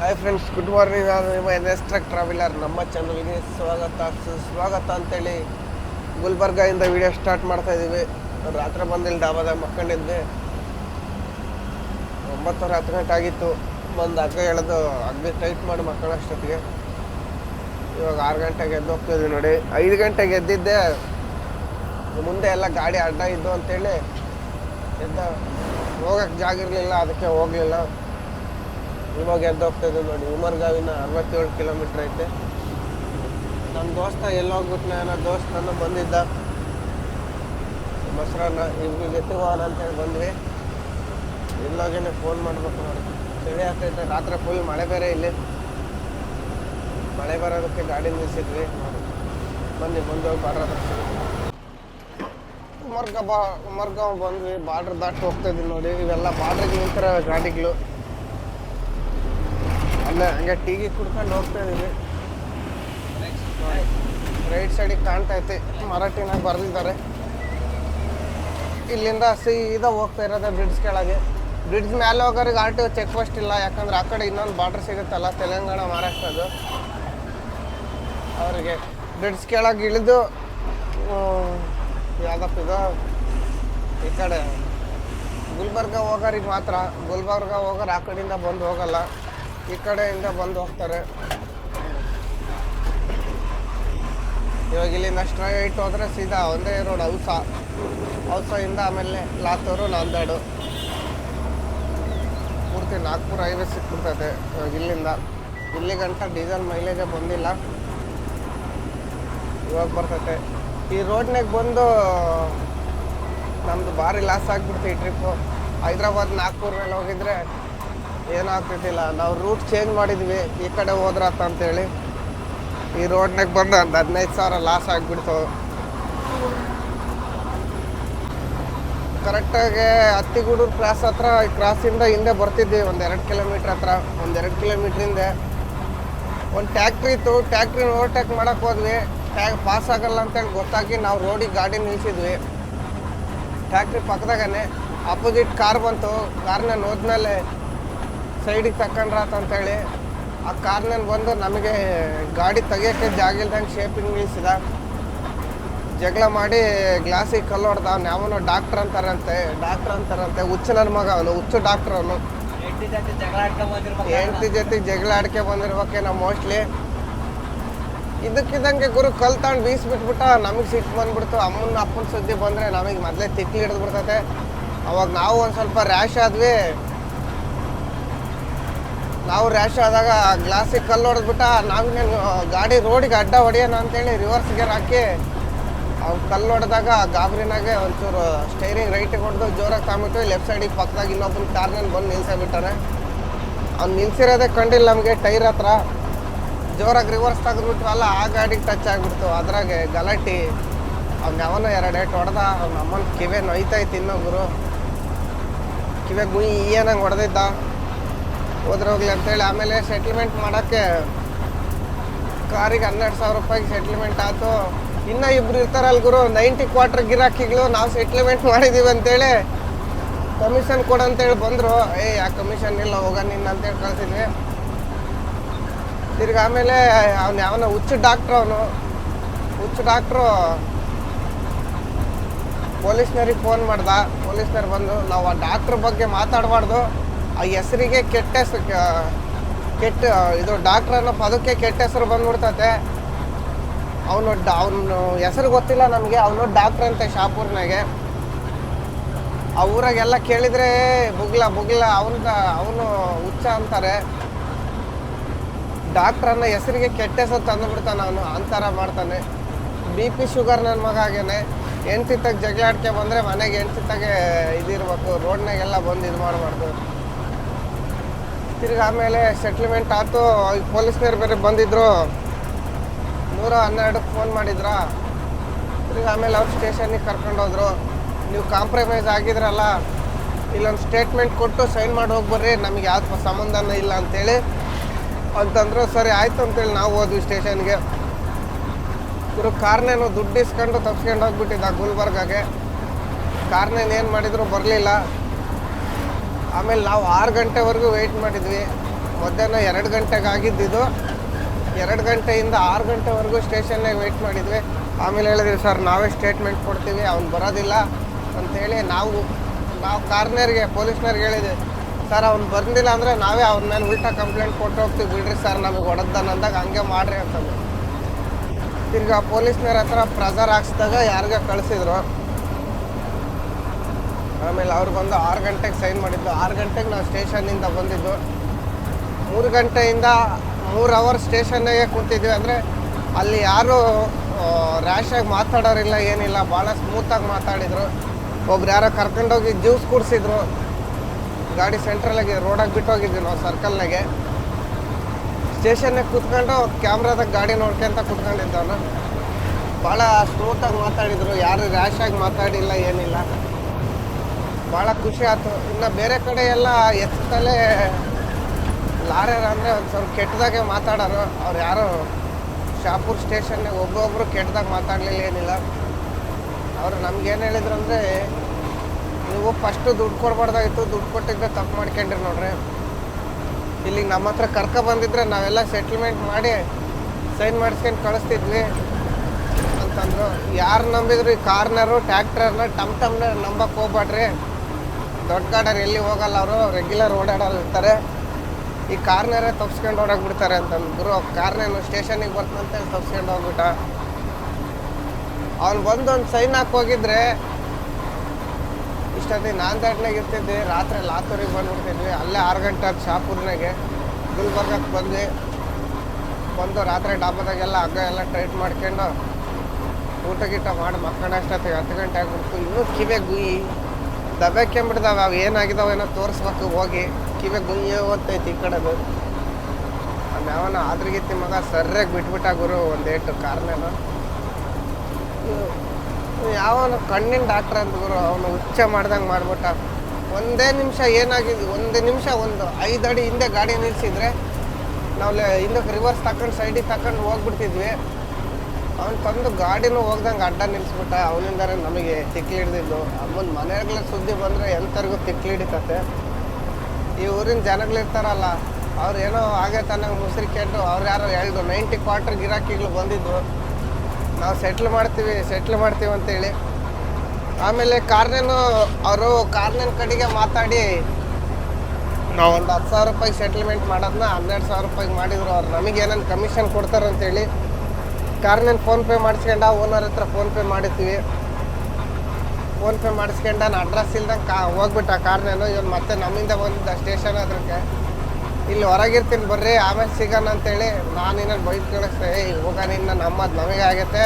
Hi friends good morning ನಾನು ನಿಮ್ಮ N S truck traveller ನಮ್ಮ ಚಾನಲ್ಗೆ ಸ್ವಾಗತ ಸುಸ್ವಾಗತ ಅಂತೇಳಿ ಗುಲ್ಬರ್ಗಾಯಿಂದ ವಿಡಿಯೋ ಸ್ಟಾರ್ಟ್ ಮಾಡ್ತಾ ಇದ್ದೀವಿ ರಾತ್ರಿ ಬಂದಿಲ್ಲ ಡಾಬಾದಾಗ ಮಕ್ಕಂಡಿದ್ದೆ ಒಂಬತ್ತುವರೆ ಹತ್ತು ಗಂಟೆ ಆಗಿತ್ತು. ಬಂದು ಅಗ್ಗ ಎಳೆದು ಹಗ್ಗ ಟೈಟ್ ಮಾಡಿ ಮಕ್ಕಳಷ್ಟೊತ್ತಿಗೆ ಇವಾಗ ಆರು ಗಂಟೆಗೆ ಎದ್ದು ಹೋಗ್ತಿದ್ವಿ ನೋಡಿ. ಐದು ಗಂಟೆಗೆ ಎದ್ದಿದ್ದೆ. ಮುಂದೆ ಎಲ್ಲ ಗಾಡಿ ಅಡ್ಡ ಇದ್ದು ಅಂತೇಳಿ ಎದ್ದ. ಹೋಗಕ್ಕೆ ಜಾಗ ಇರಲಿಲ್ಲ, ಅದಕ್ಕೆ ಹೋಗಲಿಲ್ಲ. ಇವಾಗ ಎದ್ದು ಇದ್ದೀವಿ ನೋಡಿ ಉಮರ್ಗಾವಿನ ಅರವತ್ತೇಳು ಕಿಲೋಮೀಟ್ರ್ ಐತೆ. ನನ್ನ ದೋಸ್ತ ಎಲ್ಲೋಗ್ಬಿಟ್ನ ದೋಸ್ತ ದೋಸ್ತನ ಬಂದಿದ್ದ. ಮೊಸರನ್ನ ಇವ್ರ ಜೊತೆ ವಾಹನ ಅಂತೇಳಿ ಬಂದ್ವಿ. ಎಲ್ಲೋಗೇನೆ ಫೋನ್ ಮಾಡ್ಬೇಕು ನೋಡಿ. ಚಳಿ ಆಗ್ತೈತೆ, ರಾತ್ರಿ ಫುಲ್ ಮಳೆ ಬೇರೆ ಇಲ್ಲಿ. ಮಳೆ ಬರೋದಕ್ಕೆ ಗಾಡಿ ನಿಲ್ಸಿದ್ವಿ ನೋಡಿ ಬನ್ನಿ ಮುಂದೆ ಹೋಗಿ ಬಾರ್ಡರ್ ಉಮರ್ಗ ಬಾ ಉಮರ್ಗ ಬಂದ್ವಿ, ಬಾರ್ಡ್ರ್ ದಾಟಿ ಹೋಗ್ತಾ ನೋಡಿ. ಇವೆಲ್ಲ ಬಾರ್ಡ್ರಿಗೆ ನಿಂತಿರೋ ಗಾಡಿಗಳು. ಅಲ್ಲೇ ಹಂಗೆ ಟೀಗಿ ಕುಡ್ಕೊಂಡು ಹೋಗ್ತಾ ಇದ್ದೀವಿ ರೈಟ್ ಸೈಡಿಗೆ ಕಾಣ್ತಾ ಐತಿ, ಮರಾಠಿನಾಗ ಬರ್ದಿದ್ದಾರೆ. ಇಲ್ಲಿಂದ ಸೀದಾ ಹೋಗ್ತಾ ಇರೋದೇ ಬ್ರಿಡ್ಜ್ ಕೆಳಗೆ. ಬ್ರಿಡ್ಜ್ ಮೇಲೆ ಹೋಗೋರಿಗೆ ಆರ್ ಚೆಕ್ ಪೋಸ್ಟ್ ಇಲ್ಲ, ಯಾಕಂದ್ರೆ ಆ ಕಡೆ ಇನ್ನೊಂದು ಬಾರ್ಡ್ರ್ ಸಿಗುತ್ತಲ್ಲ, ತೆಲಂಗಾಣ, ಮಹಾರಾಷ್ಟ್ರದ್ದು. ಅವರಿಗೆ ಬ್ರಿಡ್ಜ್ ಕೆಳಗೆ ಇಳಿದು ಯಾವ್ದಪ್ಪ ಇದು? ಈ ಕಡೆ ಗುಲ್ಬರ್ಗ ಹೋಗೋರಿಗೆ ಮಾತ್ರ, ಗುಲ್ಬರ್ಗ ಹೋಗೋರು ಆ ಕಡೆಯಿಂದ ಬಂದು ಹೋಗಲ್ಲ. ಈ ಕಡೆಯಿಂದ ಬಂದು ಹೋಗ್ತಾರೆ. ಇವಾಗ ಇಲ್ಲಿಂದ ಸ್ಟ್ರೈಟ್ ಹೋದ್ರೆ ಸೀದಾ ಒಂದೇ ರೋಡ್ ಹೌಸ. ಹೌಸದಿಂದ ಆಮೇಲೆ ಲಾತೂರು, ನಾಂದೇಡು. ಪೂರ್ತಿ ನಾಗ್ಪುರ ಹೈವೇ ಸಿಕ್ಬಿಡ್ತದೆ ಇವಾಗ ಇಲ್ಲಿಂದ. ಇಲ್ಲಿ ಗಂಟ ಡೀಸೆಲ್ ಮೈಲೇಜೇ ಬಂದಿಲ್ಲ. ಇವಾಗ ಬರ್ತೈತೆ. ಈ ರೋಡ್ನಾಗ ಬಂದು ನಮ್ದು ಭಾರಿ ಲಾಸ್ ಆಗ್ಬಿಡ್ತು ಈ ಟ್ರಿಪ್ಪು ಹೈದ್ರಾಬಾದ್, ನಾಗ್ಪುರ್ನಲ್ಲಿ ಹೋಗಿದ್ರೆ ಏನೂ ಆಗ್ತಿದ್ದಿಲ್ಲ ನಾವು ರೂಟ್ ಚೇಂಜ್ ಮಾಡಿದ್ವಿ. ಈ ಕಡೆ ಹೋದ್ರಾತ ಅಂತೇಳಿ. ಈ ರೋಡ್ನಾಗ ಬಂದು ಒಂದು ಹದಿನೈದು ಸಾವಿರ ಲಾಸ್ ಆಗಿಬಿಡ್ತು. ಕರೆಕ್ಟಾಗಿ ಹತ್ತಿಗೂಡೂರು ಕ್ರಾಸ್ ಹತ್ರ, ಈ ಕ್ರಾಸಿಂದ ಹಿಂದೆ ಬರ್ತಿದ್ವಿ. ಒಂದು ಎರಡು ಕಿಲೋಮೀಟ್ರ್ ಹತ್ರ, ಒಂದು ಎರಡು ಕಿಲೋಮೀಟ್ರ್ ಹಿಂದೆ. ಒಂದು ಟ್ಯಾಕ್ಟ್ರಿ ಇತ್ತು. ಟ್ಯಾಕ್ಟ್ರಿ ಓವರ್ಟೇಕ್ ಮಾಡೋಕೆ ಹೋದ್ವಿ. ಟ್ಯಾಕ್ ಪಾಸ್ ಆಗಲ್ಲ ಅಂತೇಳಿ ಗೊತ್ತಾಗಿ ನಾವು ರೋಡಿಗೆ ಗಾಡಿ ನಿಲ್ಲಿಸಿದ್ವಿ ಟ್ಯಾಕ್ಟ್ರಿ ಪಕ್ಕದಾಗನೆ ಅಪೋಸಿಟ್ ಕಾರ್ ಬಂತು. ಕಾರ್ನ ಹೋದ್ಮೇಲೆ ಸೈಡಿಗೆ ತಕೊಂಡ್ರಾತ ಅಂತೇಳಿ ಆ ಕಾರ್ನಲ್ಲಿ ಬಂದು ನಮಗೆ ಗಾಡಿ ತೆಗಿಯೋಕ್ಕೆ ಜಾಗ ಇಲ್ದಂಗೆ ಶೇಪಿಂಗ್ ನಿಲ್ಲಿಸಿದ ಜಗಳ ಮಾಡಿ ಗ್ಲಾಸಿಗೆ ಕಲ್ಲು ಹೊಡೆದ ಅವ್ನು ಯಾವನೋ ಡಾಕ್ಟ್ರ್ ಅಂತಾರಂತೆ ಡಾಕ್ಟ್ರ್ ಅಂತಾರಂತೆ. ಹುಚ್ಚು ನನ್ನ ಮಗ ಅವನು ಹುಚ್ಚು ಡಾಕ್ಟ್ರ್ ಅವನು. ಹೆಂಡತಿ ಜೊತೆ ಜಗಳ ಆಡ್ಕೆ ನಾವು ಮೋಸ್ಟ್ಲಿ ಇದಕ್ಕಿದ್ದಂಗೆ ಗುರು ಕಲ್ ತಗೊಂಡು ಬೀಸ್ ಬಿಟ್ಬಿಟ್ಟ ನಮಗೆ ಸಿಟ್ಟು ಬಂದ್ಬಿಡ್ತು. ಅಮ್ಮನ ಅಪ್ಪನ ಸುದ್ದಿ ಬಂದರೆ ನಮಗೆ ಮೊದಲೇ ತಿಕ್ಲಿ ಹಿಡಿದು ಬಿಡ್ತೈತೆ. ಅವಾಗ ನಾವು ಒಂದು ಸ್ವಲ್ಪ ರ್ಯಾಶ್ ಆದ್ವಿ. ನಾವು ರ್ಯಾಶ್ ಆದಾಗ ಗ್ಲಾಸಿಗೆ ಕಲ್ಲು ಹೊಡೆದ್ಬಿಟ್ಟ ಏನು ಗಾಡಿ ರೋಡಿಗೆ ಅಡ್ಡ ಹೊಡೆಯೋಣ ಅಂತೇಳಿ ರಿವರ್ಸ್ ಗೇರ್ ಹಾಕಿ ಅವ್ರು ಕಲ್ಲು ಹೊಡೆದಾಗ ಗಾಬರಿನಾಗೆ ಒಂಚೂರು ಸ್ಟೈರಿಂಗ್ ರೈಟಿಗೆ ಹೊಡೆದು ಜೋರಾಗಿ ತಾಂಬಿಟ್ಟು ಲೆಫ್ಟ್ ಸೈಡಿಗೆ ಪಕ್ಕದಾಗ ಇನ್ನೊಬ್ಬನ ಕಾರ್ನಲ್ಲಿ ಬಂದು ನಿಲ್ಸಬಿಟ್ಟಾರೆ. ಅವ್ನು ನಿಲ್ಸಿರೋದೇ ಕಂಡಿಲ್ಲ ನಮಗೆ ಟೈರ್ ಹತ್ರ. ಜೋರಾಗಿ ರಿವರ್ಸ್ ತೆಗೆದ್ಬಿಟ್ಟು ಅಲ್ಲ ಆ ಗಾಡಿಗೆ ಟಚ್ ಆಗಿಬಿಡ್ತು. ಅದ್ರಾಗೆ ಗಲಾಟಿ. ಅವ್ನು ಯಾವನೋ ಎರಡು ಏಟ್ ಹೊಡೆದ, ಅವ್ನ ಅಮ್ಮನ ಕಿವೆ ನೋಯ್ತೈತಿ ಇನ್ನೊಬ್ಬರು ಕಿವೆ ಗುಯ್ ಏನಂಗೆ ಹೊಡೆದಿದ್ದ? ಹೋದ್ರೆ ಹೋಗ್ಲಿ ಅಂತೇಳಿ ಆಮೇಲೆ ಸೆಟ್ಲ್ಮೆಂಟ್ ಮಾಡೋಕ್ಕೆ ಕಾರಿಗೆ ಹನ್ನೆರಡು ಸಾವಿರ ರೂಪಾಯಿಗೆ ಸೆಟ್ಲ್ಮೆಂಟ್ ಆಯಿತು. ಇನ್ನೂ ಇಬ್ರು ಇರ್ತಾರಲ್ಲ ಗುರು ನೈಂಟಿ ಕ್ವಾರ್ಟರ್ ಗಿರಾಕಿಗಳು ನಾವು ಸೆಟ್ಲ್ಮೆಂಟ್ ಮಾಡಿದ್ದೀವಿ ಅಂತೇಳಿ ಕಮಿಷನ್ ಕೊಡು ಅಂತೇಳಿ ಬಂದರು. ಏ ಯಾ ಕಮಿಷನ್ ಇಲ್ಲ ಹೋಗ ನಿನ್ನ ಅಂತೇಳಿ ಕಳ್ಸಿದ್ವಿ. ತಿರ್ಗಿ ಆಮೇಲೆ ಅವ್ನು ಯಾವನ ಹುಚ್ಚು ಡಾಕ್ಟ್ರು ಅವನು. ಹುಚ್ಚು ಡಾಕ್ಟ್ರು ಪೊಲೀಸ್ನವ್ರಿಗೆ ಫೋನ್ ಮಾಡ್ದ. ಪೊಲೀಸ್ನವ್ರು ಬಂದು, ನಾವು ಆ ಡಾಕ್ಟ್ರ್ ಬಗ್ಗೆ ಮಾತಾಡಬಾರ್ದು. ಆ ಹೆಸರಿಗೆ ಕೆಟ್ಟ ಹೆಸರು ಕೆಟ್ಟ ಇದು ಡಾಕ್ಟ್ರ್ ಅನ್ನೋ ಪದಕ್ಕೆ ಕೆಟ್ಟ ಹೆಸರು ಬಂದ್ಬಿಡ್ತತೆ. ಅವನು ಅವನು ಹೆಸರು ಗೊತ್ತಿಲ್ಲ ನಮಗೆ, ಅವನು ಡಾಕ್ಟರ್ ಅಂತೆ ಶಾಪೂರ್ನಾಗೆ. ಆ ಊರಾಗೆಲ್ಲ ಕೇಳಿದರೆ ಬುಗ್ಲ ಬುಗ್ಲ ಅವನ ಅವನು ಹುಚ್ಚ ಅಂತಾರೆ. ಡಾಕ್ಟರ್ ಅನ್ನೋ ಹೆಸರಿಗೆ ಕೆಟ್ಟ ಹೆಸರು ತಂದುಬಿಡ್ತಾನೆ ಅವನು, ಅಂತಾರ ಮಾಡ್ತಾನೆ. ಬಿ ಪಿ ಶುಗರ್ ನನ್ನ ಮಗ ಹಾಗೇನೆ. ಹೆಣ್ತಿತ್ತಾಗ ಜಗಳಾಡ್ಕೆ ಬಂದರೆ ಮನೆಗೆ ಹೆಣ್ತಿತ್ತಾಗೆ ಇದಿರ್ಬೇಕು, ರೋಡ್ನಾಗೆಲ್ಲ ಬಂದು ಇದು ಮಾಡಬಾರ್ದು. ತಿರ್ಗಿ ಆಮೇಲೆ ಸೆಟ್ಲ್ಮೆಂಟ್ ಆಯ್ತು. ಈ ಪೊಲೀಸ್ನವ್ರು ಬೇರೆ ಬಂದಿದ್ರು. ನೂರ ಹನ್ನೆರಡಕ್ಕೆ ಫೋನ್ ಮಾಡಿದ್ರಾ? ತಿರ್ಗಿ ಆಮೇಲೆ ಅವ್ರು ಸ್ಟೇಷನಿಗೆ ಕರ್ಕೊಂಡು ಹೋದ್ರು. ನೀವು ಕಾಂಪ್ರಮೈಸ್ ಆಗಿದ್ರಲ್ಲ, ಇಲ್ಲೊಂದು ಸ್ಟೇಟ್ಮೆಂಟ್ ಕೊಟ್ಟು ಸೈನ್ ಮಾಡಿ ಹೋಗ್ಬರ್ರಿ. ನಮಗೆ ಯಾವ ಸಂಬಂಧನೂ ಇಲ್ಲ ಅಂತೇಳಿ. ಅಂತಂದ್ರು, ಸರಿ, ಆಯ್ತು ಅಂತೇಳಿ ನಾವು ಹೋದ್ವಿ ಸ್ಟೇಷನ್ಗೆ. ಇವರು ಕಾರ್ನೇನು ದುಡ್ಡು ಇಸ್ಕೊಂಡು ತಪ್ಸ್ಕೊಂಡು ಹೋಗ್ಬಿಟ್ಟಿದ್ದ ಗುಲ್ಬರ್ಗಾಗೆ. ಕಾರ್ನೇನು ಏನು ಮಾಡಿದ್ರು ಬರಲಿಲ್ಲ. ಆಮೇಲೆ ನಾವು ಆರು ಗಂಟೆವರೆಗೂ ವೆಯ್ಟ್ ಮಾಡಿದ್ವಿ. ಮಧ್ಯಾಹ್ನ ಎರಡು ಗಂಟೆಗೆ ಆಗಿದ್ದಿದ್ದು ಎರಡು ಗಂಟೆಯಿಂದ ಆರು ಗಂಟೆವರೆಗೂ ಸ್ಟೇಷನ್ನಾಗ ವೆಯ್ಟ್ ಮಾಡಿದ್ವಿ. ಆಮೇಲೆ ಹೇಳಿದ್ವಿ ಸರ್, ನಾವೇ ಸ್ಟೇಟ್ಮೆಂಟ್ ಕೊಡ್ತೀವಿ, ಅವ್ನು ಬರೋದಿಲ್ಲ. ಅಂತೇಳಿ ನಾವು ನಾವು ಕಾರ್ನರ್ಗೆ ಪೊಲೀಸ್ನವ್ರಿಗೆ ಹೇಳಿದ್ವಿ, ಸರ್, ಅವ್ನು ಬಂದಿಲ್ಲ ಅಂದರೆ ನಾವೇ ಅವ್ರ ಮೇಲೆ ಉಲ್ಟಾ ಕಂಪ್ಲೇಂಟ್ ಕೊಟ್ಟು ಹೋಗ್ತೀವಿ, ಬಿಡ್ರಿ ಸರ್, ನಮಗೆ ಹೊಡೆದಾನ ಅಂದಾಗ ಹಂಗೆ ಮಾಡ್ರಿ ಅಂತಂದು ತಿರ್ಗಾ ಪೊಲೀಸ್ನವ್ರ ಹತ್ರ ಪ್ರೆಸರ್ ಹಾಕ್ಸಿದಾಗ ಯಾರಿಗೆ ಕಳಿಸಿದ್ರು. ಆಮೇಲೆ ಅವ್ರು ಬಂದು ಆರು ಗಂಟೆಗೆ ಸೈನ್ ಮಾಡಿದ್ದು. ಆರು ಗಂಟೆಗೆ ನಾವು ಸ್ಟೇಷನ್ನಿಂದ ಬಂದಿದ್ದು. ಮೂರು ಗಂಟೆಯಿಂದ ಮೂರು ಅವರ್ ಸ್ಟೇಷನ್ನಾಗೆ ಕೂತಿದ್ವಿ. ಅಂದರೆ ಅಲ್ಲಿ ಯಾರು ರ್ಯಾಶಾಗಿ ಮಾತಾಡೋರಿಲ್ಲ, ಏನಿಲ್ಲ. ಭಾಳ ಸ್ಮೂತಾಗಿ ಮಾತಾಡಿದರು. ಒಬ್ರು ಯಾರೋ ಕರ್ಕೊಂಡೋಗಿ ಜ್ಯೂಸ್ ಕುಡಿಸಿದ್ರು. ಗಾಡಿ ಸೆಂಟ್ರಲಾಗಿ ರೋಡಾಗಿ ಬಿಟ್ಟು ಹೋಗಿದ್ವಿ ನಾವು ಸರ್ಕಲ್ನಾಗೆ ಸ್ಟೇಷನ್ನಾಗೆ ಕೂತ್ಕೊಂಡು ಕ್ಯಾಮ್ರಾದಾಗ ಗಾಡಿ ನೋಡ್ಕೊಂತ ಕೂತ್ಕೊಂಡಿದ್ದವನು ಭಾಳ ಸ್ಮೂತಾಗಿ ಮಾತಾಡಿದರು. ಯಾರು ರ್ಯಾಶಾಗಿ ಮಾತಾಡಿಲ್ಲ, ಏನಿಲ್ಲ. ಭಾಳ ಖುಷಿ ಆಯ್ತು. ಇನ್ನು ಬೇರೆ ಕಡೆ ಎಲ್ಲ ಎತ್ತಲೇ ಲಾರ್ಯರ್ ಅಂದರೆ ಒಂದು ಸ್ವಲ್ಪ ಕೆಟ್ಟದಾಗೆ ಮಾತಾಡೋರು. ಅವ್ರು ಯಾರು ಶಾಪುರ್ ಸ್ಟೇಷನ್ನಾಗ ಒಬ್ಬೊಬ್ಬರು ಕೆಟ್ಟದಾಗ ಮಾತಾಡಲಿಲ್ಲ ಏನಿಲ್ಲ. ಅವರು ನಮ್ಗೇನು ಹೇಳಿದ್ರು ಅಂದರೆ, ನೀವು ಫಸ್ಟು ದುಡ್ಡು ಕೊಡ್ಬಾರ್ದಾಗಿತ್ತು, ದುಡ್ಡು ಕೊಟ್ಟಿದ್ದೆ ತಪ್ಪು ಮಾಡ್ಕೊಂಡ್ರಿ ನೋಡ್ರಿ. ಇಲ್ಲಿ ನಮ್ಮ ಹತ್ರ ಕರ್ಕೊ ಬಂದಿದ್ರೆ ನಾವೆಲ್ಲ ಸೆಟ್ಲ್ಮೆಂಟ್ ಮಾಡಿ ಸೈನ್ ಮಾಡಿಸ್ಕೊಂಡು ಕಳಿಸ್ತಿದ್ವಿ ಅಂತಂದರು. ಯಾರು ನಂಬಿದ್ರು ಈ ಕಾರ್ನರು ಟ್ಯಾಕ್ಟ್ರನ್ನ ಟಮ್ ಟಮ್ನ ನಂಬಕ್ಕೆ ಹೋಗ್ಬೇಡ್ರಿ ದೊಡ್ಡ ಗಾಡರ್ ಎಲ್ಲಿ ಹೋಗಲ್ಲ ಅವರು ರೆಗ್ಯುಲರ್ ಓಡಾಡಲ್ಲಿ ಇರ್ತಾರೆ. ಈ ಕಾರ್ನರೇ ತಪ್ಸ್ಕೊಂಡು ಓಡಾಕ್ಬಿಡ್ತಾರೆ ಗುರು. ಕಾರ್ನೇನು ಸ್ಟೇಷನಿಗೆ ಬರ್ತಂತೇಳಿ ತಪ್ಸ್ಕೊಂಡು ಹೋಗ್ಬಿಟ್ಟ. ಅವ್ನು ಬಂದೊಂದು ಸೈನ್ ಹಾಕಿ ಹೋಗಿದ್ರೆ, ಇಷ್ಟೊತ್ತಿಗೆ ನಾಂದೇಡ್ನಾಗ ಇರ್ತಿದ್ದೆ. ರಾತ್ರಿ ಲಾತೂರಿಗೆ ಬಂದ್ಬಿಡ್ತಿದ್ವಿ. ಅಲ್ಲೇ ಆರು ಗಂಟೆ ಆಗಿ ಶಾಪುರ್ನಾಗೆ. ಗುಲ್ಬರ್ಗಕ್ಕೆ ಬಂದ್ವಿ. ಬಂದು ರಾತ್ರಿ ಡಾಬಾದಾಗೆಲ್ಲ ಹಗ್ಗ ಎಲ್ಲ ಟೈಟ್ ಮಾಡ್ಕೊಂಡು ಊಟ ಗೀಟ ಮಾಡಿ ಮಕ್ಕಳ ಅಷ್ಟೊತ್ತಿಗೆ ಹತ್ತು ಗಂಟೆ ಆಗಿಬಿಡ್ತು. ಇನ್ನೂ ಕಿವೆ ಗುಯಿ ದಬಾಕ್ಕೊಂಬಿಡ್ದಾವೆ ಅವು ಏನಾಗಿದಾವೆ ಏನೋ ತೋರಿಸ್ಬೇಕು, ಹೋಗಿ ಕಿವೆ ಗುಯ್ಯೋ ಓದ್ತೈತಿ ಈ ಕಡೆದು ಯಾವನ ಆದ್ರಿಗಿತ್ತಿ ಮಗ ಸರ್ಯಾಗಿ ಬಿಟ್ಬಿಟ್ಟ ಗುರು ಒಂದೇಟು ಕಾರ್ನೇನು ಯಾವನು ಕಣ್ಣಿನ ಡಾಕ್ಟ್ರ್ ಅಂತ ಗುರು, ಅವನು ಹುಚ್ಚ ಮಾಡ್ದಂಗೆ ಮಾಡ್ಬಿಟ್ಟ. ಒಂದೇ ನಿಮಿಷ ಏನಾಗಿದೆ, ಒಂದು ನಿಮಿಷ ಒಂದು ಐದು ಅಡಿ ಹಿಂದೆ ಗಾಡಿ ನಿಲ್ಲಿಸಿದ್ರೆ ನಾವು ಹಿಂದಕ್ಕೆ ರಿವರ್ಸ್ ತಕೊಂಡು ಸೈಡಿಗೆ ತಕೊಂಡು ಹೋಗ್ಬಿಡ್ತಿದ್ವಿ. ಅವ್ನು ತಂದು ಗಾಡಿನೂ ಹೋಗ್ದಂಗೆ ಅಡ್ಡ ನಿಲ್ಸ್ಬಿಟ್ಟ ಅವನಿಂದಾನೆ ನಮಗೆ ತಿಕ್ಲಿ ಹಿಡ್ದಿದ್ದು ಅಮ್ಮನ ಮನೆಗಳ ಸುದ್ದಿ ಬಂದರೆ ಎಂಥರಿಗೂ ತಿಕ್ಲಿ ಹಿಡಿತತೆ ಈ ಊರಿನ ಜನಗಳಿರ್ತಾರಲ್ಲ ಅವ್ರು ಏನೋ ಹಾಗೆ ತನ್ನ ಮುಸ್ರಿ ಕೆಟ್ಟು ಅವ್ರು ಯಾರೋ ಹೇಳ್ದು ನೈಂಟಿ ಕ್ವಾರ್ಟರ್ ಗಿರಾಕಿಗಳು ಬಂದಿದ್ದು. ನಾವು ಸೆಟ್ಲ್ ಮಾಡ್ತೀವಿ ಸೆಟ್ಲ್ ಮಾಡ್ತೀವಿ ಅಂತೇಳಿ. ಆಮೇಲೆ ಕಾರ್ನೇನು ಅವರು ಕಾರ್ನೇನ್ ಕಡೆಗೆ ಮಾತಾಡಿ ನಾವು ಒಂದು ಹತ್ತು ಸಾವಿರ ರೂಪಾಯಿ ಸೆಟ್ಲ್ಮೆಂಟ್ ಮಾಡೋದನ್ನ ಹನ್ನೆರಡು ಸಾವಿರ ರೂಪಾಯಿಗೆ ಮಾಡಿದ್ರು. ಅವ್ರು ನಮಗೆ ಏನೇನು ಕಮಿಷನ್ ಕೊಡ್ತಾರಂತೇಳಿ ಕಾರ್ನೇನು ಫೋನ್ಪೇ ಮಾಡಿಸ್ಕೊಂಡ ಓನರ್ ಹತ್ರ ಫೋನ್ಪೇ ಮಾಡಿರ್ತೀವಿ ಫೋನ್ಪೇ ಮಾಡಿಸ್ಕೊಂಡ, ನಾನು ಅಡ್ರೆಸ್ ಇಲ್ದಂಗೆ ಕಾ, ಹೋಗ್ಬಿಟ್ಟ ಕಾರ್ನೇನು ಇವನು ಮತ್ತೆ ನಮ್ಮಿಂದ ಬಂದಿದ್ದ ಸ್ಟೇಷನ್ ಅದಕ್ಕೆ ಇಲ್ಲಿ ಹೊರಗಿರ್ತೀನಿ ಬರ್ರಿ, ಆಮೇಲೆ ಸಿಗೋಣ ಅಂತೇಳಿ ನಾನು ಇನ್ನೊಂದು ಬೈಕ್ ಕಳಿಸ್ದೆ ಹೋಗ ನಿನ್ನ ನಮ್ಮದು ನಮಗೆ ಆಗೈತೆ.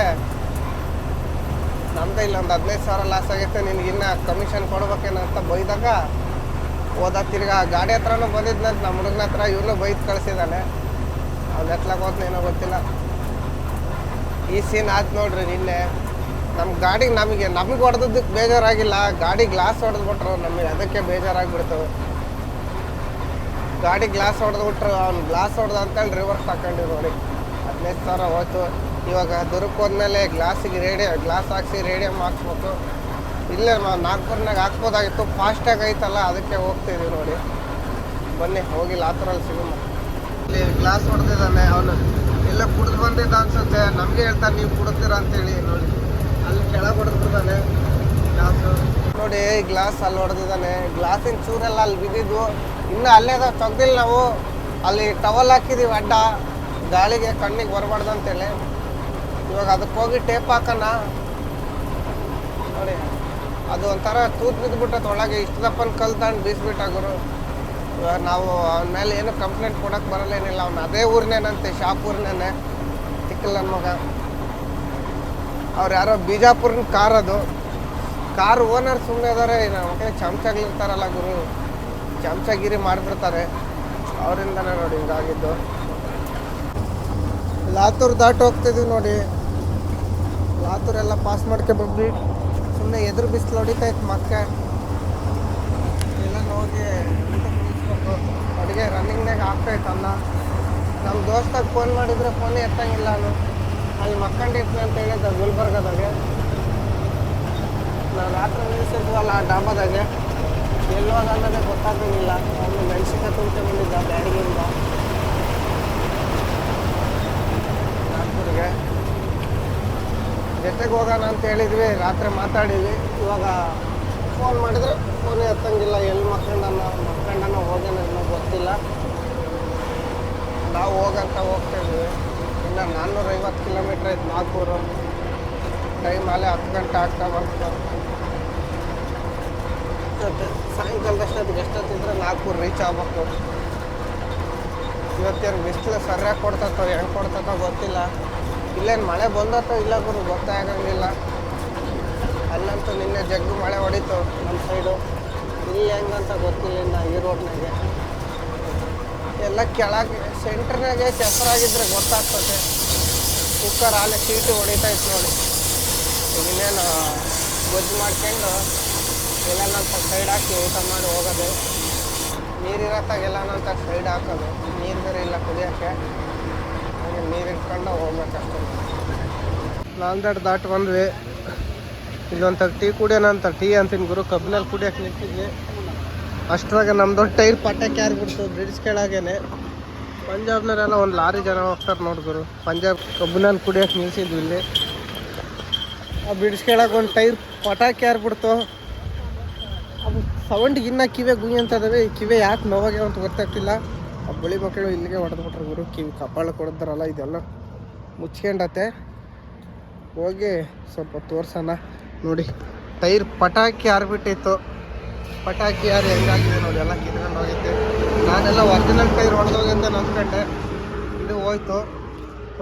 ನಮ್ದು ಇಲ್ಲ ಒಂದು ಹದಿನೈದು ಸಾವಿರ ಲಾಸ್ ಆಗೈತೆ, ನಿನ್ಗೆ ಇನ್ನು ಕಮಿಷನ್ ಕೊಡ್ಬೇಕೇನೋ ಅಂತ ಬೈದಾಗ, ಹೋದ ತಿರ್ಗಾ ಗಾಡಿ ಹತ್ರನೂ ಬಂದಿದ್ನಂತ ನಮ್ಮ ಹುಡುಗನ ಹತ್ರ, ಇವನು ಬೈದು ಕಳಿಸಿದ್ದಾನೆ ಅವ್ನು ಎತ್ಲಾಗ ಹೋದ್ನೇನೋ ಗೊತ್ತಿಲ್ಲ. ಈ ಸೀನ್ ಆಯ್ತು ನೋಡ್ರಿ ನಿನ್ನೆ. ನಮ್ಮ ಗಾಡಿಗೆ ನಮಗೆ ನಮಗೆ ಹೊಡೆದಕ್ಕೆ ಬೇಜಾರಾಗಿಲ್ಲ. ಗಾಡಿ ಗ್ಲಾಸ್ ಹೊಡೆದ್ಬಿಟ್ರು ನಮಗೆ ಅದಕ್ಕೆ ಬೇಜಾರಾಗ್ಬಿಡ್ತು. ಗಾಡಿ ಗ್ಲಾಸ್ ಹೊಡೆದ್ಬಿಟ್ರು ಅವ್ನು ಗ್ಲಾಸ್ ಹೊಡೆದ ಅಂತೇಳಿ ರಿವರ್ಸ್ ತಗೊಂಡಿವಿ ನೋಡಿ. ಹದಿನೈದು ಸಾವಿರ ಹೋಯ್ತು. ಇವಾಗ ಹೋದ್ಮೇಲೆ ಗ್ಲಾಸಿಗೆ ರೇಡಿಯೋ ಗ್ಲಾಸ್ ಹಾಕ್ಸಿ ರೇಡಿಯಮ್ ಹಾಕ್ಸ್ಬೇಕು ಇಲ್ಲೇ ನಾಗ್ಪುರ್ನಾಗ ಹಾಕ್ಬೋದಾಗಿತ್ತು. ಫಾಸ್ಟಾಗಿ ಐತಲ್ಲ, ಅದಕ್ಕೆ ಹೋಗ್ತಿದ್ವಿ ನೋಡಿ. ಬನ್ನಿ, ಹೋಗಿಲ್ಲ, ಆ ಥರ ಸಿಗೋಣ ಇಲ್ಲಿ ಗ್ಲಾಸ್ ಹೊಡೆದಿದ್ದಾನೆ ಅವನು. ಎಲ್ಲ ಕುಡಿದು ಬಂದಿದ್ದ ಅನ್ಸುತ್ತೆ. ನಮಗೆ ಹೇಳ್ತಾರೆ ನೀವು ಕುಡಿತೀರ ಅಂತೇಳಿ ನೋಡಿ. ಅಲ್ಲಿ ಕೆಳಗೆ ಹೊಡೆದಿದ್ದಾನೆ ಗ್ಲಾಸು. ನೋಡಿ, ಗ್ಲಾಸ್ ಅಲ್ಲಿ ಹೊಡೆದಿದ್ದಾನೆ. ಗ್ಲಾಸಿನ ಚೂರೆಲ್ಲ ಅಲ್ಲಿ ಬಿದ್ದಿದ್ವು ಇನ್ನು ಅಲ್ಲೇ ತೊಗ್ದಿಲ್ಲ ನಾವು. ಅಲ್ಲಿ ಟವಲ್ ಹಾಕಿದೀವಿ ಅಡ್ಡ. ಗಾಳಿಗೆ ಕಣ್ಣಿಗೆ ಬರಬಾರ್ದು ಅಂತೇಳಿ. ಇವಾಗ ಅದಕ್ಕೆ ಹೋಗಿ ಟೇಪ್ ಹಾಕೋಣ. ನೋಡಿ. ಅದು ಒಂಥರ ತೂತ್ ಬಿದ್ದುಬಿಟ್ಟೈತೆ ಒಳಗೆ. ಇಷ್ಟು ದಪ್ಪನ ಕಲ್ ತಗೊಂಡು ಬೀಸ್ಬಿಟ್ಟ ಗುರು. ನಾವು ಅವನ ಮೇಲೆ ಏನು ಕಂಪ್ಲೇಂಟ್ ಕೊಡಕ್ಕೆ ಬರಲ್ಲೇನಿಲ್ಲ ಅವನು ಅದೇ ಊರ್ನೇನಂತೆ ಶಾಪೂರ್ನೇನೆ ತಿಕ್ಕಲ್ ನನ್ನ ಮಗ. ಅವ್ರು ಯಾರೋ ಬಿಜಾಪುರ್ನ ಕಾರ್ ಅದು. ಕಾರ್ ಓನರ್ ಸುಮ್ಮನೆ ಇದಾರೆ ನಮ್ಮ ಮಕ್ಕಳಿಗೆ ಚಮಚಾಗ್ಲಿರ್ತಾರಲ್ಲ ಗುರು. ಚಮಚಗಿರಿ ಮಾಡಿಬಿಡ್ತಾರೆ. ಅವರಿಂದನೇ ನೋಡಿ ಹಿಂಗಾಗಿದ್ದು. ಲಾತೂರ್ ದಾಟಿ ಹೋಗ್ತಿದ್ವಿ ನೋಡಿ. ಲಾತೂರೆಲ್ಲ ಪಾಸ್ ಮಾಡ್ಕೆ ಬಂದ್ವಿ ಸುಮ್ಮನೆ ಎದುರು ಬಿಸಿಲು ಹೊಡಿತಾ ಇತ್ತು ಮಕ್ಕ ಎಲ್ಲ ಹೋಗಿ ಇತ್ತು ಅಡುಗೆ ರನ್ನಿಂಗ್ನಾಗ ಆಗ್ತಾಯ್ತಲ್ಲ ನಮ್ಮ ದೋಸ್ತಾಗ ಫೋನ್ ಮಾಡಿದರೆ ಫೋನ್ ಎತ್ತಂಗಿಲ್ಲ ನಾನು ಅಲ್ಲಿ ಮಕ್ಕಂಡಿರ್ತೀನಿ ಅಂತ ಹೇಳಿದ್ದೆ ಗುಲ್ಬರ್ಗದಾಗೆ. ನಾನು ರಾತ್ರಿ ನಿಲ್ಸಿದ್ವಲ್ಲ ಆ ಡಾಬಾದಾಗೆ. ಎಲ್ಲೋದ ಅನ್ನೋದೇ ಗೊತ್ತಾಗಿಲ್ಲ ಅವನು ಮೆಣಸಿನ ತುಂಬಿಕೆ ಬಂದಿದ್ದ ಬ್ಯಾಡಿಗೆಯಿಂದ ನಾಗ್ಪುರ್ಗೆ ಜೊತೆಗೆ ಹೋಗೋಣ ಅಂತ ಹೇಳಿದ್ವಿ, ರಾತ್ರಿ ಮಾತಾಡಿದ್ವಿ. ಇವಾಗ ಫೋನ್ ಮಾಡಿದ್ರೆ ಫೋನೇ ಎತ್ತಂಗಿಲ್ಲ. ಎಲ್ಲಿ ಮಕ್ಕಂಡನ ಮಕ್ಕಂಡನ ಹೋಗ್ಯಾನ ಗೊತ್ತಿಲ್ಲ. ನಾವು ಹೋಗಂತ ಹೋಗ್ತಿದ್ವಿ ಇನ್ನು ನಾನ್ನೂರೈವತ್ತು ಕಿಲೋಮೀಟ್ರ್ ಐತೆ ನಾಗ್ಪುರು. ಟೈಮ್ ಅಲ್ಲೇ ಹತ್ತು ಗಂಟೆ ಆಗ್ತಾ ಮತ್ತೆ ಸಾಯಂಕಾಲದಷ್ಟೊತ್ತಿಗೆ ಎಷ್ಟೊತ್ತಿದ್ರೆ ನಾಗ್ಪುರ್ ರೀಚ್ ಆಗ್ಬೇಕು. ಇವತ್ತೇನು ಬಿಸಿಲು ಸರಿಯಾಗಿ ಕೊಡ್ತತ್ತೋ, ಹೆಂಗೆ ಕೊಡ್ತತ್ತೋ ಗೊತ್ತಿಲ್ಲ. ಇಲ್ಲೇನು ಮಳೆ ಬಂದತ್ತೋ ಇಲ್ಲ ಗುರು, ಗೊತ್ತಾಗಂಗಿಲ್ಲ. ಅಲ್ಲಂತೂ ನಿನ್ನೆ ಜಗ್ಗು ಮಳೆ ಹೊಡಿತು ನಮ್ಮ ಸೈಡು. ಇಲ್ಲಿ ಹೆಂಗಂತ ಗೊತ್ತಿಲ್ಲ ಇನ್ನು ಈ ರೋಡ್ನಾಗೆ. ಎಲ್ಲ ಕೆಳಗೆ, ಸೆಂಟ್ರ್ನಾಗೆ ಕೆಸರಾಗಿದ್ರೆ ಗೊತ್ತಾಗ್ತದೆ. ಕುಕ್ಕರ್ ಆಲೆ ಸೀಟು ಇತ್ತು ನೋಡಿ. ಇನ್ನೇನು ಗೊಜ್ಜು ಮಾಡ್ಕೊಂಡು ಎಲ್ಲನಂತ ಸೈಡ್ ಹಾಕಿ ಊಟ ಮಾಡಿ ಹೋಗೋದು. ನೀರಿರತ್ತಾಗ ಎಲ್ಲನಂತ ಸೈಡ್ ಹಾಕೋದು. ನೀರು ಬೇರೆ ಇಲ್ಲ ಕುಡಿಯೋಕ್ಕೆ. ಹಾಗೆ ನೀರು ಇಟ್ಕೊಂಡು ಹೋಗ್ಬೇಕಷ್ಟೇ. ದಾಟ್ ಬಂದ್ವಿ. ಇಲ್ಲೊಂಥರ ಟೀ ಕುಡಿಯೋಣ ಅಂತ ಟೀ ಅಂತೀನಿ ಗುರು. ಕಬ್ಬಿನಲ್ಲಿ ಕುಡಿಯೋಕೆ ನಿಂತಿದ್ವಿ. ಅಷ್ಟ್ರಾಗ ನಮ್ದು ಟೈರ್ ಪಟ್ಟಕ್ಕೆ ಯಾರು ಬಿಡ್ತು ಬ್ರಿಡ್ಜ್ ಕೆಳಗೇನೆ. ಪಂಜಾಬ್ನವರೆಲ್ಲ ಒಂದು ಲಾರಿ ಜನ ಹೋಗ್ತಾರೆ ನೋಡಿ ಗುರು. ಪಂಜಾಬ್ ಕಬ್ಬಿನಲ್ಲಿ ಕುಡಿಯೋಕೆ ನಿಲ್ಸಿದ್ವಿ ಇಲ್ಲಿ. ಆ ಬ್ರಿಡ್ಜ್ ಕೆಳಗೆ ಒಂದು ಟೈರ್ ಪಟಾಕಿ ಯಾರು ಬಿಡ್ತು. ಅದು ಸೌಂಡ್ ಇನ್ನ ಕಿವೆ ಗುಯಿ ಅಂತ ಇದಾವೆ ಈ ಕಿವೆ ಯಾಕೆ ನೋವಾಗ್ಯಾವ ಅಂತ ಗೊತ್ತಾಗ್ತಿಲ್ಲ. ಆ ಬಳಿ ಮಕ್ಕಳು ಇಲ್ಲಿಗೆ ಹೊಡೆದ್ಬಿಟ್ರು ಗುರು. ಕಿವಿ ಕಪಾಳ ಕೊಡಿದ್ರಲ್ಲ ಇದೆಲ್ಲ ಮುಚ್ಕೊಂಡತ್ತೆ. ಹೋಗಿ ಸ್ವಲ್ಪ ತೋರ್ಸೋಣ. ನೋಡಿ, ಟೈರ್ ಪಟಾಕಿ ಯಾರ್ಬಿಟ್ಟಿತ್ತು ಪಟಾಕಿ ಯಾರು ಹೆಂಗಾಗಿದೆ ನೋಡಿ, ಎಲ್ಲ ಕಿತ್ಕೊಂಡು ಹೋಗಿತ್ತು ನಾನೆಲ್ಲ ಒರಿಜಿನಲ್ ಟೈರ್ ಅಂತ ನಂಬ್ಕೊಂಡೆ ಇದು ಹೋಯ್ತು.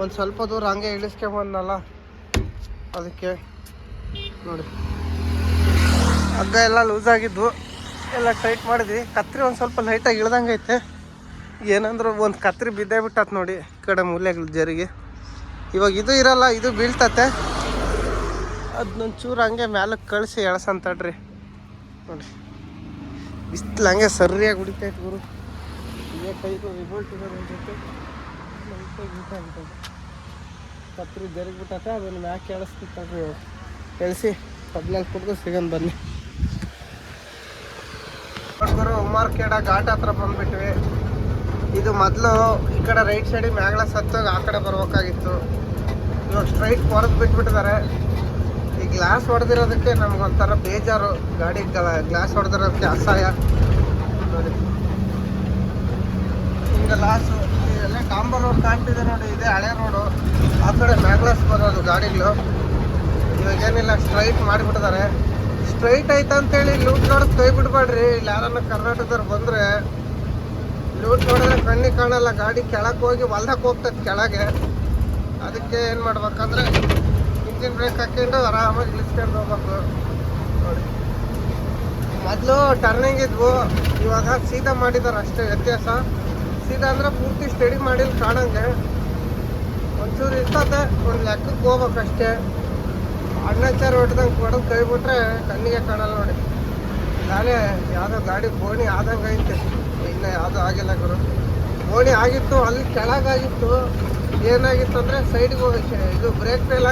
ಒಂದು ಸ್ವಲ್ಪ ದೂರ ಹಂಗೆ ಇಳಿಸ್ಕೊಂಬಂದಲ್ಲ ಅದಕ್ಕೆ ನೋಡಿ. ಹಗ್ಗ ಎಲ್ಲ ಲೂಸ್ ಆಗಿದ್ವು. ಎಲ್ಲ ಟೈಟ್ ಮಾಡಿದ್ವಿ. ಕತ್ರಿ ಒಂದು ಸ್ವಲ್ಪ ಲೈಟಾಗಿ ಇಳ್ದಂಗೆ ಐತೆ. ಏನಂದ್ರೆ ಒಂದು ಕತ್ರಿ ಬಿದ್ದೇ ಬಿಟ್ಟತ್ ನೋಡಿ, ಈ ಕಡೆ ಮೂಲೆಗಳು ಜರಿಗೆ. ಇವಾಗ ಇದು ಇರಲ್ಲ, ಇದು ಬೀಳ್ತತೆ. ಅದನ್ನೊಂಚೂರು ಹಂಗೆ ಮ್ಯಾಲಕ್ಕೆ ಕಳಿಸಿ ಎಳ್ಸಂತಡ್ರಿ. ನೋಡಿ ಬಿಸಿಲು ಹಂಗೆ ಸರಿಯಾಗಿ ಹೊಡಿತೈತೆ ಗುರು. ಇದೇ ಟೈರು ರಿಬೋಲ್ಟ್ ಇರೋದು ಕತ್ರಿ ಜರುಗ್ಬಿಟ್ಟತೆ ಅದನ್ನು ಮ್ಯಾಕೆ ಎಳಿಸ್ತಿತ್ತು ಎಳಿಸಿ ಕಬ್ಲಲ್ಲಿ ಕುಡ್ದು ಸಿಗನ್ ಬನ್ನಿ. ಗುರು ಉಮಾರ್ಖೇಡ ಘಾಟ್ ಹತ್ರ ಬಂದ್ಬಿಟ್ವಿ. ಇದು ಮೊದಲು ಈ ಕಡೆ ರೈಟ್ ಸೈಡಿಗೆ ಮ್ಯಾಗಳ ಸತ್ತೋಗಿ ಆ ಕಡೆ ಬರ್ಬೇಕಾಗಿತ್ತು. ಇವಾಗ ಸ್ಟ್ರೈಟ್ ಹೊರಗೆ ಬಿಟ್ಬಿಟ್ಟಿದ್ದಾರೆ ಗ್ಲಾಸ್ ಹೊಡೆದಿರೋದಕ್ಕೆ ನಮಗೊಂಥರ ಬೇಜಾರು. ಗಾಡಿ ಗ್ಲಾಸ್ ಹೊಡೆದಿರೋದಕ್ಕೆ ಅಸಹ್ಯ. ನೋಡಿ. ಹಿಂಗೆ ಲಾಸು ಎಲ್ಲ ಡಾಂಬರ್ ರೋಡ್ ಕಾಣ್ತಿದೆ ನೋಡಿ, ಇದೆ ಹಳೆ ರೋಡು. ಆ ಕಡೆ ಮ್ಯಾಗ್ಲಾಸ್ ಬರೋದು ಗಾಡಿಗಳು. ಇವಾಗ ಏನಿಲ್ಲ ಸ್ಟ್ರೈಟ್ ಮಾಡಿಬಿಟ್ಟಿದ್ದಾರೆ. ಸ್ಟ್ರೈಟ್ ಐತೆ ಅಂತೇಳಿ ಲೂಟ್ ನೋಡೋದು ಕೈ ಬಿಡಬೇಡ್ರಿ. ಇಲ್ಲಿ ಯಾರನ್ನ ಕರ್ನಾಟಕದವ್ರು ಬಂದರೆ ಲೂಟ್ ನೋಡಿದ್ರೆ ಕಣ್ಣಿಗೆ ಕಾಣಲ್ಲ, ಗಾಡಿ ಕೆಳಗೆ ಹೋಗಿ ಹೊಲ್ದಕ್ಕೆ ಹೋಗ್ತದೆ ಕೆಳಗೆ. ಅದಕ್ಕೆ ಏನು ಮಾಡ್ಬೇಕಂದ್ರೆ ಇಂಜಿನ್ ಬ್ರೇಕ್ ಹಾಕೊಂಡು ಆರಾಮಾಗಿ ಇಳಿಸ್ಕೊಂಡು ಹೋಗ್ಬೇಕು. ನೋಡಿ. ಮೊದಲು ಟರ್ನಿಂಗ್ ಇದ್ವು, ಇವಾಗ ಸೀದಾ ಮಾಡಿದ್ದಾರೆ ಅಷ್ಟೇ ವ್ಯತ್ಯಾಸ. ಸೀದಾ ಅಂದರೆ ಪೂರ್ತಿ ಸ್ಟಡಿ ಮಾಡಿಲ್ಲ ಕಾಣಂಗೆ. ಒಂಚೂರು ಇರ್ತದೆ, ಒಂದು ಲೆಕ್ಕಕ್ಕೆ ಹೋಗ್ಬೇಕಷ್ಟೇ. ಅಣ್ಣಾಚಾರ ಹೊಡೆದಂಗೆ ಹೊಡೆದು ಕೈ ಬಿಟ್ರೆ ಕಣ್ಣಿಗೆ ಕಾಣಲ್ಲ ನೋಡಿ. ನಾನೇ ಯಾವುದೋ ಗಾಡಿ ಬೋಣಿ ಆದಂಗೆ ಐತೆ. ಇನ್ನು ಯಾವುದೂ ಆಗಿಲ್ಲ ಗುರು. ಬೋಣಿ ಆಗಿತ್ತು, ಅಲ್ಲಿ ಕೆಳಗಾಗಿತ್ತು. ಏನಾಗಿತ್ತು ಅಂದರೆ ಸೈಡ್ಗೆ ಹೋಗಿ, ಇದು ಬ್ರೇಕ್ ಫೇಲ್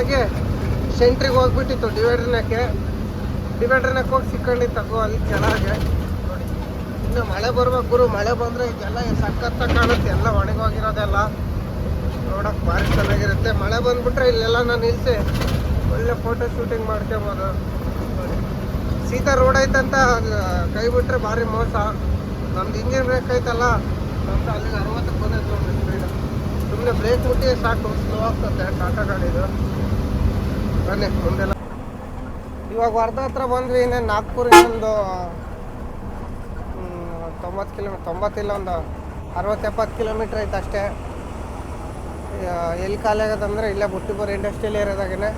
ಸೆಂಟ್ರಿಗೆ ಹೋಗ್ಬಿಟ್ಟಿತ್ತು ಡಿವೈಡರ್ನಕ್ಕೆ ಡಿವೈಡರ್ನಕ್ಕೆ ಹೋಗಿ ಸಿಕ್ಕೊಂಡಿತ್ತು ತಗೋ ಅಲ್ಲಿ ಕೆಳಗೆ ನೋಡಿ, ಇನ್ನು ಮಳೆ ಬರ್ಬೇಕು ಗುರು, ಮಳೆ ಬಂದರೆ ಇದೆಲ್ಲ ಸಖತ್ತ ಕಾಣುತ್ತೆ, ಎಲ್ಲ ಒಣಗೋಗಿರೋದೆಲ್ಲ. ನೋಡೋಕೆ ಭಾರಿ ಚೆನ್ನಾಗಿರುತ್ತೆ. ಮಳೆ ಬಂದ್ಬಿಟ್ರೆ ಇಲ್ಲೆಲ್ಲ ನಾನು ನಿಲ್ಲಿಸಿ ಒಳ್ಳೆ ಫೋಟೋ ಶೂಟಿಂಗ್ ಮಾಡ್ಕೋಬೋದು. ಸೀತಾ ರೋಡ್ ಐತಂತ, ಅದು ಕೈ ಬಿಟ್ಟರೆ ಭಾರಿ ಮೋಸ. ನಮ್ದು ಇಂಜಿನ್ ಬ್ರೇಕ್ ಐತಲ್ಲ, ನಮ್ದು ಅಲ್ಲಿಗೆ ಅರವತ್ತಕ್ಕೆ ಬಂದೈತೆ ನೋಡಿ ಸ್ಪೀಡ್ ಸುಮ್ಮನೆ ಬ್ರೇಕ್ ಮುಟ್ಟಿ ಸಾಕು ಸ್ಲೋ ಆಗ್ತದೆ, ಟಾಟಾ ಗಾಡಿದು. ಇವಾಗ ವರ್ಧ ಹತ್ರ ಬಂದ್ವಿ, ಇನ್ನೇನು ನಾಗ್ಪುರಿಂದ ಒಂದು ತೊಂಬತ್ತು ಕಿಲೋಮೀಟರ್ ತೊಂಬತ್ತಿಲ್ಲ ಒಂದು ಅರವತ್ತು ಎಪ್ಪತ್ತು ಕಿಲೋಮೀಟ್ರ್ ಐತೆ ಅಷ್ಟೇ. ಎಲ್ಲಿ ಖಾಲಿ ಆಗೋದಂದ್ರೆ ಇಲ್ಲೇ ಬುಟ್ಟಿಪುರ ಇಂಡಸ್ಟ್ರಿಯಲ್ ಏರಿಯಾದಾಗೇ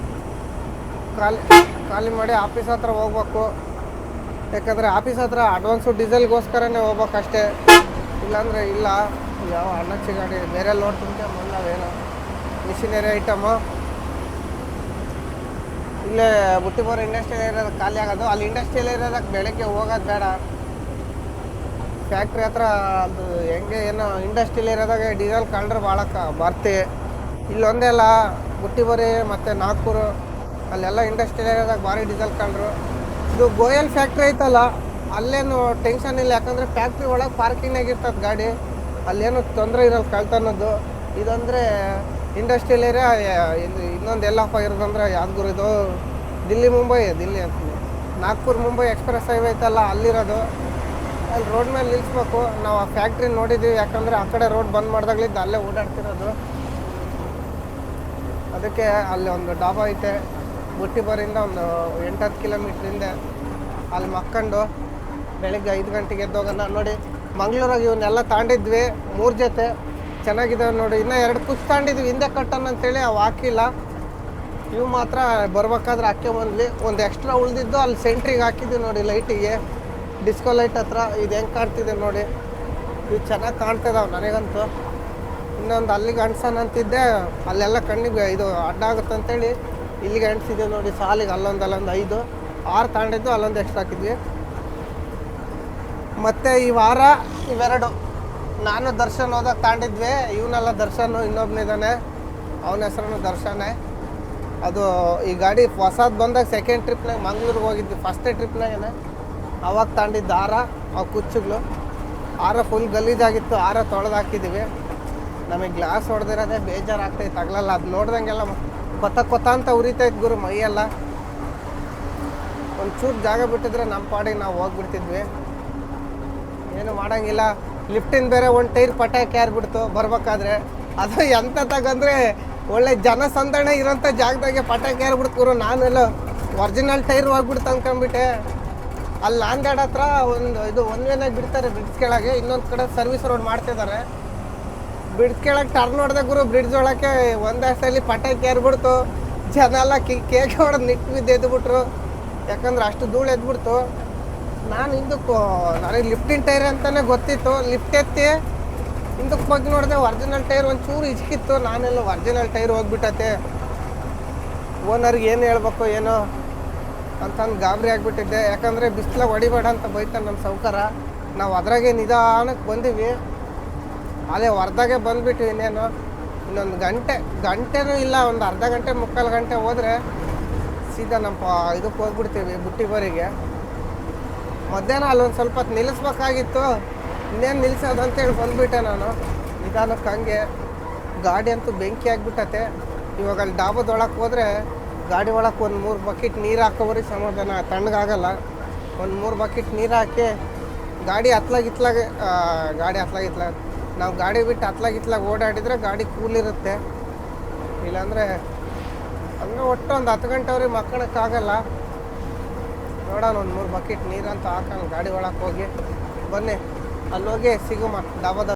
ಖಾಲಿ ಖಾಲಿ ಮಾಡಿ ಆಫೀಸ್ ಹತ್ರ ಹೋಗ್ಬೇಕು. ಯಾಕಂದರೆ ಆಫೀಸ್ ಹತ್ರ ಅಡ್ವಾನ್ಸು ಡೀಸೆಲ್ಗೋಸ್ಕರನೇ ಹೋಗ್ಬೇಕು ಅಷ್ಟೇ. ಇಲ್ಲಾಂದರೆ ಇಲ್ಲ. ಯಾವ ಅಣ್ಣಚ್ಚಿ ಗಾಡಿ ಬೇರೆ ಲೋಡ್ ತುಂಬ ಮುಂದಾವೇನೋ ಮಿಷಿನರಿ ಐಟಮು ಇಲ್ಲೇ ಬುಟ್ಟಿಪುರ ಇಂಡಸ್ಟ್ರಿಯಲ್ ಏರಿಯಾದಾಗ ಖಾಲಿ ಆಗೋದು. ಅಲ್ಲಿ ಇಂಡಸ್ಟ್ರಿಯಲ್ ಏರಿಯಾದಾಗ ಬೆಳಗ್ಗೆ ಹೋಗೋದು ಬೇಡ. ಫ್ಯಾಕ್ಟ್ರಿ ಹತ್ರ ಅದು ಹೆಂಗೆ ಏನೋ ಇಂಡಸ್ಟ್ರಿಯಲ್ ಏರಿಯಾದಾಗ ಡೀಸೆಲ್ ಕಂಡ್ರೆ ಭಾಳ ಕ ಬರ್ತಿ. ಇಲ್ಲೊಂದೇ ಅಲ್ಲ ಬುಟ್ಟಿಬರಿ ಮತ್ತು ನಾಗ್ಪುರ, ಅಲ್ಲೆಲ್ಲ ಇಂಡಸ್ಟ್ರಿಯಲ್ ಏರಿಯಾದಾಗ ಭಾರಿ ಡೀಸೆಲ್ ಕಂಡ್ರು ಇದು ಗೋಯಲ್ ಫ್ಯಾಕ್ಟ್ರಿ ಐತಲ್ಲ, ಅಲ್ಲೇನು ಟೆನ್ಷನ್ ಇಲ್ಲ. ಯಾಕಂದರೆ ಫ್ಯಾಕ್ಟ್ರಿ ಒಳಗೆ ಪಾರ್ಕಿಂಗ್ನಾಗ ಇರ್ತದೆ ಗಾಡಿ. ಅಲ್ಲೇನು ತೊಂದರೆ ಇರಲ್ಲ ಕಳ್ತನದ್ದು. ಇದಂದರೆ ಇಂಡಸ್ಟ್ರಿಯಲ್ ಏರಿಯಾ ಇನ್ನೊಂದು ಎಲ್ಲಪ್ಪ ಇರೋದಂದ್ರೆ ಇದು ದಿಲ್ಲಿ, ಮುಂಬೈ, ದಿಲ್ಲಿ ಅಂತ ನಾಗ್ಪುರ್, ಮುಂಬೈ ಎಕ್ಸ್ಪ್ರೆಸ್ ಹೈವೇ ಐತಲ್ಲ, ಅಲ್ಲಿರೋದು. ಅಲ್ಲಿ ರೋಡ್ ಮೇಲೆ ನಿಲ್ಲಿಸ್ಬೇಕು ನಾವು ಆ ಫ್ಯಾಕ್ಟ್ರಿ ನೋಡಿದ್ದೀವಿ ಯಾಕಂದರೆ ಆ ಕಡೆ ರೋಡ್ ಬಂದ್ ಮಾಡ್ದಾಗ್ಲಿದ್ದು ಅಲ್ಲೇ ಓಡಾಡ್ತಿರೋದು. ಅದಕ್ಕೆ ಅಲ್ಲಿ ಒಂದು ಡಾಬಾ ಐತೆ. ಬುಟ್ಟಿಬರಿಂದ ಒಂದು ಎಂಟತ್ತು ಕಿಲೋಮೀಟ್ರ್ ಹಿಂದೆ. ಅಲ್ಲಿ ಮಕ್ಕಂಡು ಬೆಳಿಗ್ಗೆ ಐದು ಗಂಟೆಗೆ ಎದ್ದೋಗೋಣ ನೋಡಿ. ಮಂಗ್ಳೂರಾಗ ಇವನ್ನೆಲ್ಲ ತಾಂಡಿದ್ವಿ, ಮೂರು ಜೊತೆ. ಚೆನ್ನಾಗಿದ್ದಾವೆ ನೋಡಿ. ಇನ್ನೂ ಎರಡು ಕುಸ್ ತಾಂಡಿದ್ವಿ ಹಿಂದೆ ಕಟ್ಟೋಣ ಅಂತೇಳಿ ಅವು ಹಾಕಿಲ್ಲ. ಇವು ಮಾತ್ರ ಬರ್ಬೇಕಾದ್ರೆ ಹಾಕಿ ಬಂದ್ವಿ. ಒಂದು ಎಕ್ಸ್ಟ್ರಾ ಉಳಿದಿದ್ದು ಅಲ್ಲಿ ಸೆಂಟ್ರಿಗೆ ಹಾಕಿದ್ವಿ ನೋಡಿ ಲೈಟಿಗೆ ಡಿಸ್ಕೋ ಲೈಟ್ ಹತ್ರ. ಇದು ಹೆಂಗೆ ಕಾಣ್ತಿದೆ ನೋಡಿ. ಇವು ಚೆನ್ನಾಗಿ ಕಾಣ್ತಿದಾವೆ ನನಗಂತೂ. ಇನ್ನೊಂದು ಅಲ್ಲಿಗೆ ಅಣ್ಸೋಣ ಅಂತಿದ್ದೆ. ಅಲ್ಲೆಲ್ಲ ಕಣ್ಣಿಗೆ ಇದು ಅಡ್ಡ ಆಗುತ್ತೆ ಅಂತೇಳಿ. ಇಲ್ಲಿಗೆ ಅಂಟಿಸಿದ್ದೆ ನೋಡಿ ಸಾಲಿಗೆ ಅಲ್ಲೊಂದು ಅಲ್ಲೊಂದು ಐದು. ಆರು ತಾಂಡಿದ್ದು ಅಲ್ಲೊಂದು ಎಕ್ಸ್ಟ್ರಾ ಹಾಕಿದ್ವಿ. ಮತ್ತು ಈ ವಾರ ಇವೆರಡು. ನಾನು ದರ್ಶನ್ ಹೋದಾಗ ತಾಂಡಿದ್ವಿ, ಇವನೆಲ್ಲ ದರ್ಶನ್ ಇನ್ನೊಬ್ಬನಿದ್ದಾನೆ ಅವನ ಹೆಸರು ದರ್ಶನ. ಅದು ಈ ಗಾಡಿ ಹೊಸದು ಬಂದಾಗ ಸೆಕೆಂಡ್ ಟ್ರಿಪ್ನಾಗ ಮಂಗ್ಳೂರಿಗೆ ಹೋಗಿದ್ವಿ. ಫಸ್ಟೇ ಟ್ರಿಪ್ನಾಗೇನೆ ಅವಾಗ ತಾಂಡಿದ್ದು ಆರ, ಅವು ಕುಚ್ಚುಗಳು. ಆರ ಫುಲ್ ಗಲೀಜಾಗಿತ್ತು, ಆರ ತೊಳೆದು ಹಾಕಿದ್ದೀವಿ ನಮಗೆ ಗ್ಲಾಸ್ ಹೊಡೆದಿರೋದೇ ಬೇಜಾರಾಗ್ತೈತೆ, ತಗಲಲ್ಲ. ಅದು ನೋಡ್ದಂಗೆಲ್ಲ ಕೊತ್ತ ಕೊತ್ತ ಅಂತ ಉರಿತೈತೆ ಗುರು ಮೈಯೆಲ್ಲ. ಒಂಚೂರು ಜಾಗ ಬಿಟ್ಟಿದ್ರೆ ನಮ್ಮ ಪಾಡಿಗೆ ನಾವು ಹೋಗ್ಬಿಡ್ತಿದ್ವಿ. ಏನು ಮಾಡಂಗಿಲ್ಲ. ಲಿಫ್ಟಿನ ಬೇರೆ ಒಂದು ಟೈರ್ ಪಟಾಕಿ ಬಿಡ್ತು ಬರ್ಬೇಕಾದ್ರೆ. ಅದು ಎಂತ ತಗಂದ್ರೆ ಒಳ್ಳೆ ಜನಸಂದಣಿ ಇರೋಂಥ ಜಾಗದಾಗೆ ಪಟಾಕಿ ಬಿಡ್ತು ಗುರು. ನಾನೆಲ್ಲ ಒರಿಜಿನಲ್ ಟೈರ್ ಹೋಗ್ಬಿಡ್ತು ಅನ್ಕೊಂಬಿಟ್ಟೆ ಅಲ್ಲಿ ಲಾಂದಾಡ್ ಹತ್ರ ಒಂದು ಇದು ಒಂದು ವೇನಾಗಿ ಬಿಡ್ತಾರೆ ಬ್ರಿಡ್ಜ್ ಕೆಳಗೆ. ಇನ್ನೊಂದು ಕಡೆ ಸರ್ವಿಸ್ ರೋಡ್ ಮಾಡ್ತಿದ್ದಾರೆ ಬ್ರಿಡ್ಜ್ ಕೆಳಗೆ ಟರ್ನ್ ಹೊಡೆದ ಗುರು ಬ್ರಿಡ್ಜ್ ಒಳಕ್ಕೆ ಒಂದೇ ಪಟಾ ಪಟಾಕಿ ಏರ್ಬಿಡ್ತು ಜನ ಎಲ್ಲ ಕೇಕ್ ಹೊಡೆದು ನಿಟ್ಟು ಬಿದ್ದು ಎದ್ಬಿಟ್ರು. ಯಾಕಂದ್ರೆ ಅಷ್ಟು ಧೂಳು ಎದ್ಬಿಡ್ತು. ನಾನು ಹಿಂದಕ್ಕೆ ನನಗೆ ಲಿಫ್ಟಿನ ಟೈರ್ ಅಂತಲೇ ಗೊತ್ತಿತ್ತು. ಲಿಫ್ಟ್ ಎತ್ತಿ ಹಿಂದಕ್ಕೆ ಬಗ್ಗೆ ನೋಡಿದೆ ಒರಿಜಿನಲ್ ಟೈರ್ ಒಂಚೂರು ಇಚ್ಕಿತ್ತು ನಾನೆಲ್ಲ ಒರಿಜಿನಲ್ ಟೈರ್ ಹೋಗ್ಬಿಟ್ಟತೆ. ಓನರ್ಗೆ ಏನು ಹೇಳ್ಬೇಕು ಏನೋ ಅಂತಂದು ಗಾಬರಿ ಆಗಿಬಿಟ್ಟಿದ್ದೆ. ಯಾಕಂದರೆ ಬಿಸಿಲಾಗ ಹೊಡಿಬೇಡ ಅಂತ ಬೈತಾನೆ ನಮ್ಮ ಸೌಕಾರ ನಾವು ಅದ್ರಾಗೆ ನಿಧಾನಕ್ಕೆ ಬಂದೀವಿ. ಅದೇ ಹೊರ್ದಾಗೆ ಬಂದುಬಿಟ್ಟು ಇನ್ನೇನು. ಇನ್ನೊಂದು ಗಂಟೆ, ಗಂಟೆನೂ ಇಲ್ಲ, ಒಂದು ಅರ್ಧ ಗಂಟೆ, ಮುಕ್ಕಾಲು ಗಂಟೆ ಹೋದರೆ ಸೀದಾ ನಮ್ಮ ಇದಕ್ಕೆ ಹೋಗ್ಬಿಡ್ತೀವಿ ಬುಟ್ಟಿಗೋರಿಗೆ ಮಧ್ಯಾಹ್ನ ಅಲ್ಲೊಂದು ಸ್ವಲ್ಪ ಹೊತ್ತು ನಿಲ್ಲಿಸ್ಬೇಕಾಗಿತ್ತು. ಇನ್ನೇನು ನಿಲ್ಲಿಸೋದು ಅಂತೇಳಿ ಬಂದುಬಿಟ್ಟೆ ನಾನು. ನಿಧಾನಕ್ಕೆ ಹಂಗೆ ಗಾಡಿ ಅಂತೂ ಬೆಂಕಿ ಆಗಿಬಿಟ್ಟತೆ. ಇವಾಗ ಅಲ್ಲಿ ಡಾಬದೊಳಕ್ಕೆ ಹೋದರೆ ಗಾಡಿ ಒಳಗೆ ಒಂದು ಮೂರು ಬಕೆಟ್ ನೀರು ಹಾಕೋವ್ರಿ ಸಮಾಧಾನ, ತಣ್ಣಗಾಗಲ್ಲ. ಒಂದು ಮೂರು ಬಕೆಟ್ ನೀರು ಹಾಕಿ ಗಾಡಿ ಹತ್ಲಾಗಿತ್ಲಾಗ ಗಾಡಿ ಹತ್ಲಾಗಿತ್ಲಾಗ ನಾವು ಗಾಡಿ ಬಿಟ್ಟು ಹತ್ಲಾಗಿತ್ಲಾಗ ಓಡಾಡಿದರೆ ಗಾಡಿ ಕೂಲ್ ಇರುತ್ತೆ. ಇಲ್ಲಾಂದರೆ ಹಂಗೆ ಒಟ್ಟು ಒಂದು ಹತ್ತು ಗಂಟೆವ್ರಿಗೆ ಮಕ್ಕಳಕ್ಕಾಗಲ್ಲ. ನೋಡೋಣ ಒಂದು ಮೂರು ಬಕೆಟ್ ನೀರಂತ ಹಾಕೋಣ ಗಾಡಿ ಒಳಗೆ ಹೋಗಿ ಬನ್ನಿ. ಅಲ್ಲೋಗಿ ಹೋಗಿ ಸಿಗುಮ. ಡಾಬಾದ